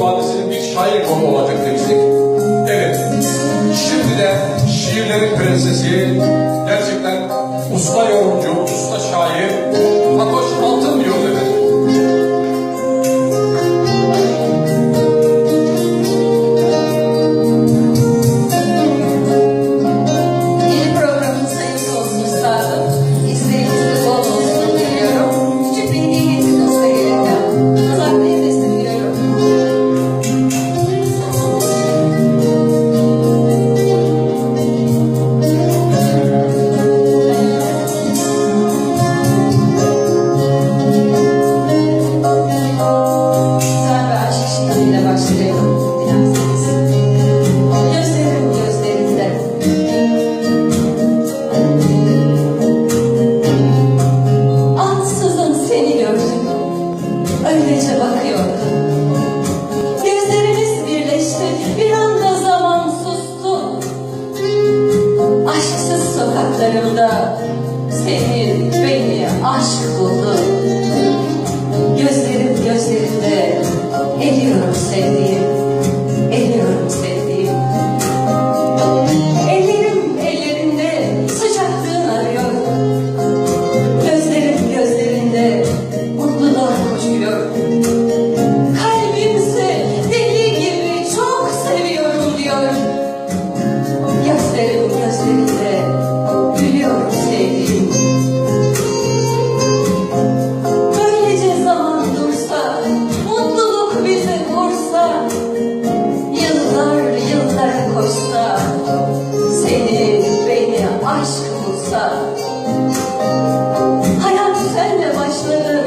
Göl Vadisi'nin bir şair konu olacak demiştik. Evet, şimdi de şiirlerin prensesi, gerçekten Öylece bakıyordum. Gözlerimiz birleşti. Bir anda zaman sustu. Aşksız sokaklarımda seni, beni aşk buldu. Hayat senle başladı.